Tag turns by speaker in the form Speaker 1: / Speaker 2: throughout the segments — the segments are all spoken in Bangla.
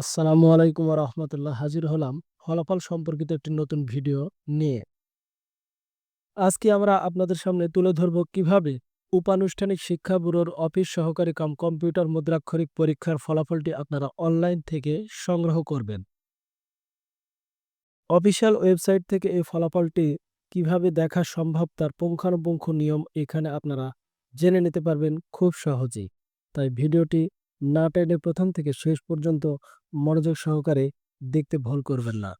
Speaker 1: আসসালামু আলাইকুম রহমতুল্লাহ। হাজির হলাম ফলাফল সম্পর্কিত একটি নতুন ভিডিও নিয়ে। আজকে আমরা আপনাদের সামনে তুলে ধরব কীভাবে উপানুষ্ঠানিক শিক্ষা ব্যুরোর অফিস সহকারী কাম কম্পিউটার মুদ্রাক্ষরিক পরীক্ষার ফলাফলটি আপনারা অনলাইন থেকে সংগ্রহ করবেন। অফিসিয়াল ওয়েবসাইট থেকে এই ফলাফলটি কীভাবে দেখা সম্ভব তার পুঙ্খানুপুঙ্খ নিয়ম এখানে আপনারা জেনে নিতে পারবেন খুব সহজেই। তাই ভিডিওটি না টেনে প্রথম থেকে শেষ পর্যন্ত মনোযোগ সহকারে দেখতে ভুল করবেন না।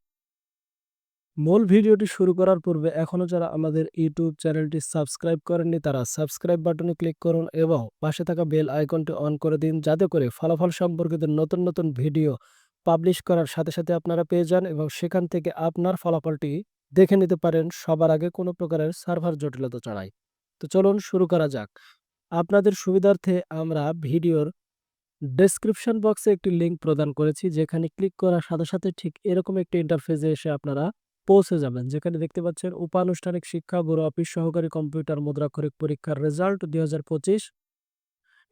Speaker 1: মূল ভিডিওটি শুরু করার পূর্বে এখনও যারা আমাদের ইউটিউব চ্যানেলটি সাবস্ক্রাইব করেননি তারা সাবস্ক্রাইব বাটনে ক্লিক করুন এবং পাশে থাকা বেল আইকনটি অন করে দিন যাতে করে ফলাফল সম্পর্কিত নতুন নতুন ভিডিও পাবলিশ করার সাথে সাথে আপনারা পেয়ে যান এবং সেখান থেকে আপনার ফলাফলটি দেখে নিতে পারেন সবার আগে কোনো প্রকারের সার্ভার জটিলতা ছাড়াই। তো চলুন শুরু করা যাক। আপনাদের সুবিধার্থে আমরা ভিডিওর ডেসক্রিপশন বক্সে একটি লিঙ্ক প্রদান করেছি, যেখানে ক্লিক করার সাথে সাথে ঠিক এরকম একটি ইন্টারফেসে এসে আপনারা পৌঁছে যাবেন। যেখানে দেখতে পাচ্ছেন, উপানুষ্ঠানিক শিক্ষা, ব্যুরো অফিস, সহকারী কম্পিউটার মুদ্রাক্ষরিক পরীক্ষার রেজাল্ট দুই হাজার পঁচিশ।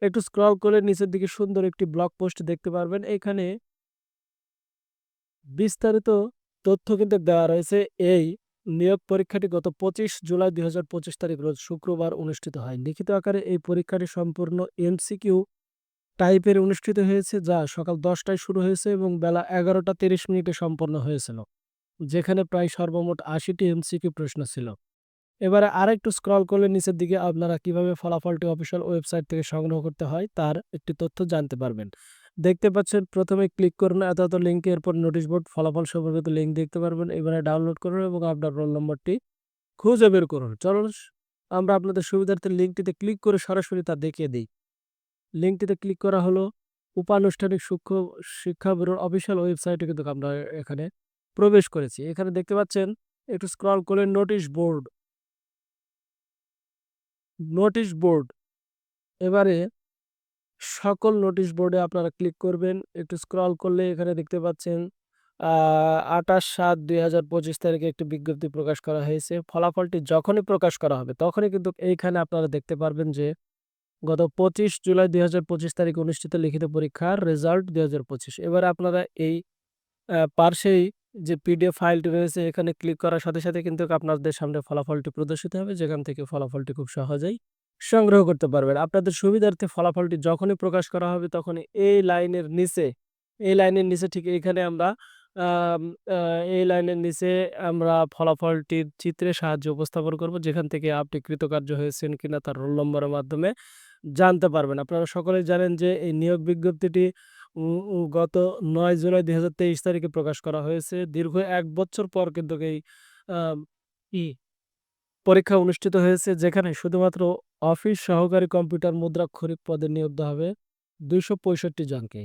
Speaker 1: একটু স্ক্রল করে নিচের দিকে সুন্দর একটি ব্লগ পোস্ট দেখতে পারবেন। এখানে বিস্তারিত তথ্য কিন্তু দেওয়া রয়েছে। এই নিয়োগ পরীক্ষাটি গত পঁচিশ জুলাই দুই হাজার পঁচিশ তারিখ, রোজ শুক্রবার অনুষ্ঠিত হয়। লিখিত আকারে এই পরীক্ষাটি সম্পূর্ণ এমসিকিউ টাইপের অনুষ্ঠিত হয়েছে, যা সকাল দশটায় শুরু হয়েছে এবং বেলা এগারোটা তিরিশ মিনিটে সম্পন্ন হয়েছিল, যেখানে প্রায় সর্বমোট আশিটি এমসিকিউ প্রশ্ন ছিল। এবারে আরেকটু স্ক্রল করলে নিচের দিকে আপনারা কীভাবে ফলাফলটি অফিসিয়াল ওয়েবসাইট থেকে সংগ্রহ করতে হয়, তার একটি তথ্য জানতে পারবেন। দেখতে পাচ্ছেন, প্রথমে ক্লিক করুন, এত এত লিঙ্কে এরপর নোটিশ বোর্ড ফলাফল সম্পর্কিত লিঙ্ক দেখতে পারবেন, এবারে ডাউনলোড করুন এবং আপনার রোল নম্বরটি খুঁজে বের করুন। চলুন, আমরা আপনাদের সুবিধার্থে লিঙ্কটিতে ক্লিক করে সরাসরি তা দেখিয়ে দিই। লিঙ্কটিতে ক্লিক করা হলো। উপানুষ্ঠানিক সূক্ষ্ম শিক্ষা ব্যুরোর অফিসিয়াল ওয়েবসাইটে কিন্তু আমরা এখানে প্রবেশ করেছি। এখানে দেখতে পাচ্ছেন, একটু স্ক্রল করে নোটিশ বোর্ড। Notice board. এবারে সকল নোটিশ বোর্ডে আপনারা ক্লিক করবেন। একটু স্ক্রল করলে এখানে দেখতে পাচ্ছেন আঠাশ সাত দুই হাজার পঁচিশ তারিখে একটি বিজ্ঞপ্তি প্রকাশ করা হয়েছে। ফলাফলটি যখনই প্রকাশ করা হবে, তখনই কিন্তু এইখানে আপনারা দেখতে পারবেন যে গত পঁচিশ জুলাই দুই হাজার পঁচিশ তারিখ অনুষ্ঠিত লিখিত পরীক্ষার রেজাল্ট দুই হাজার পঁচিশ। এবার আপনারা এই পার্শ্বেই যে পিডিএফ ফাইলটি রয়েছে এখানে ক্লিক করার সাথে সাথে কিন্তু আপনাদের সামনে ফলাফলটি প্রদর্শিত হবে, যেখান থেকে ফলাফলটি খুব সহজেই সংগ্রহ করতে পারবেন। আপনাদের সুবিধার্থে ফলাফলটি যখনই প্রকাশ করা হবে তখনই এই লাইনের নিচে, এই লাইনের নিচে ঠিক এখানে আমরা এই লাইনের নিচে আমরা ফলাফলটির চিত্রে সাহায্য উপস্থাপন করব, যেখান থেকে আপনি কৃতকার্য হয়েছেন কিনা তার রোল নম্বরের মাধ্যমে। জানতে পারবেন। আপনারা সকলেই জানেন যে এই নিয়োগ বিজ্ঞপ্তিটি গত নয় জুলাই দুই হাজার তেইশ তারিখে প্রকাশ করা হয়েছে। দীর্ঘ এক বছর পর কিন্তু এই ই পরীক্ষা অনুষ্ঠিত হয়েছে, যেখানে শুধুমাত্র অফিস সহকারী কম্পিউটার মুদ্রা মুদ্রাক্ষরিক পদে নিয়োগ দেওয়া হবে দুইশো পঁয়ষট্টি জনকে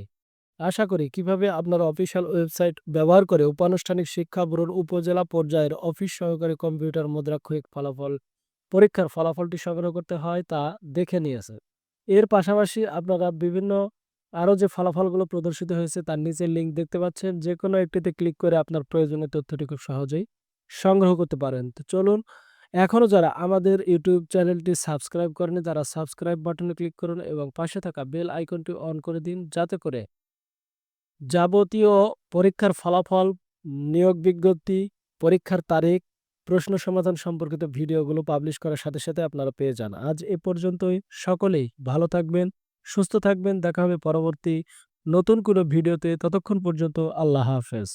Speaker 1: আশা করি কীভাবে আপনার অফিসিয়াল ওয়েবসাইট ব্যবহার করে উপানুষ্ঠানিক শিক্ষা ব্যুরোর উপজেলা পর্যায়ের অফিস সহকারী কম্পিউটার মুদ্রাক্ষরিক ফলাফল পরীক্ষার ফলাফলটি সংগ্রহ করতে হয় তা দেখে নিয়েছে। এর পাশাপাশি আপনারা বিভিন্ন আরও যে ফলাফলগুলো প্রদর্শিত হয়েছে তার নিচের লিঙ্ক দেখতে পাচ্ছেন। যে কোনো একটিতে ক্লিক করে আপনার প্রয়োজনীয় তথ্যটি খুব সহজেই সংগ্রহ করতে পারেন। তো চলুন, এখনও যারা আমাদের ইউটিউব চ্যানেলটি সাবস্ক্রাইব করেনি তারা সাবস্ক্রাইব বাটনে ক্লিক করুন এবং পাশে থাকা বেল আইকনটি অন করে দিন যাতে করে যাবতীয় পরীক্ষার ফলাফল, নিয়োগ বিজ্ঞপ্তি, পরীক্ষার তারিখ প্রশ্ন সমাধান সম্পর্কিত ভিডিওগুলো পাবলিশ করার সাথে সাথে আপনারা পেয়ে যান। আজ এ পর্যন্তই। সকলেই ভালো থাকবেন, সুস্থ থাকবেন। দেখা হবে পরবর্তী নতুন কোনো ভিডিওতে। ততক্ষণ পর্যন্ত আল্লাহ হাফেজ।